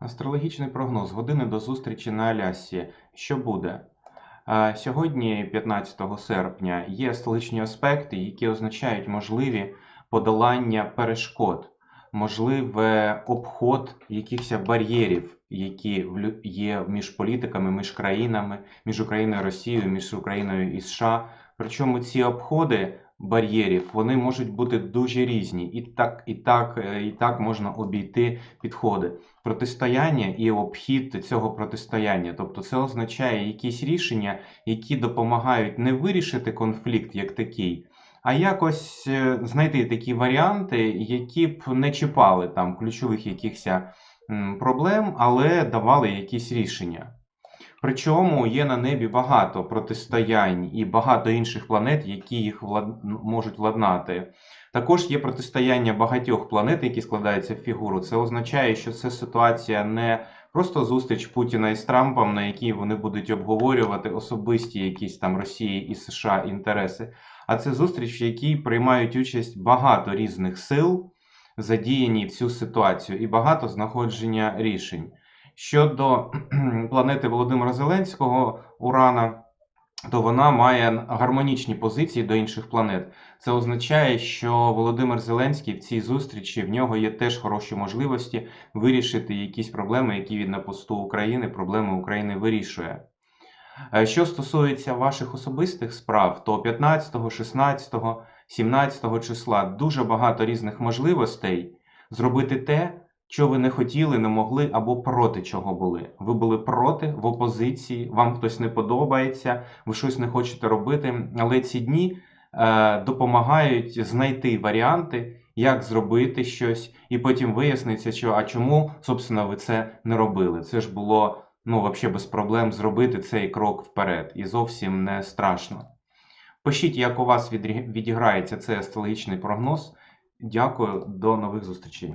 Астрологічний прогноз. Години до зустрічі на Алясі. Що буде? Сьогодні, 15 серпня, є столичні аспекти, які означають можливі подолання перешкод, можливе обход якихось бар'єрів, які є між політиками, між країнами, між Україною і Росією, між Україною і США. Причому ці обходи бар'єрів вони можуть бути дуже різні, і так, і так, е, і так можна обійти підходи протистояння і обхід цього протистояння. Тобто це означає якісь рішення, які допомагають не вирішити конфлікт як такий, а якось е, знайти такі варіанти, які б не чіпали там ключових якихось проблем, але давали якісь рішення. Причому є на небі багато протистоянь і багато інших планет, які їх влад... можуть владнати. Також є протистояння багатьох планет, які складаються в фігуру. Це означає, що це ситуація не просто зустріч Путіна із Трампом, на якій вони будуть обговорювати особисті якісь там Росії і США інтереси, а це зустріч, в якій приймають участь багато різних сил, задіяні в цю ситуацію, і багато знаходження рішень. Щодо планети Володимира Зеленського, Урана, то вона має гармонічні позиції до інших планет. Це означає, що Володимир Зеленський в цій зустрічі в нього є теж хороші можливості вирішити якісь проблеми, які він на посту України, проблеми України вирішує. Е, Що стосується ваших особистих справ, то 15, 16, 17 числа дуже багато різних можливостей зробити те, що ви не хотіли, не могли або проти чого були. Ви були проти в опозиції, вам хтось не подобається, ви щось не хочете робити. Але ці дні е, допомагають знайти варіанти, як зробити щось, і потім виясниться, що а чому, собственно, ви це не робили. Це ж було ну, взагалі без проблем зробити цей крок вперед, і зовсім не страшно. Пишіть, як у вас відіграється цей астрологічний прогноз. Дякую, до нових зустрічей.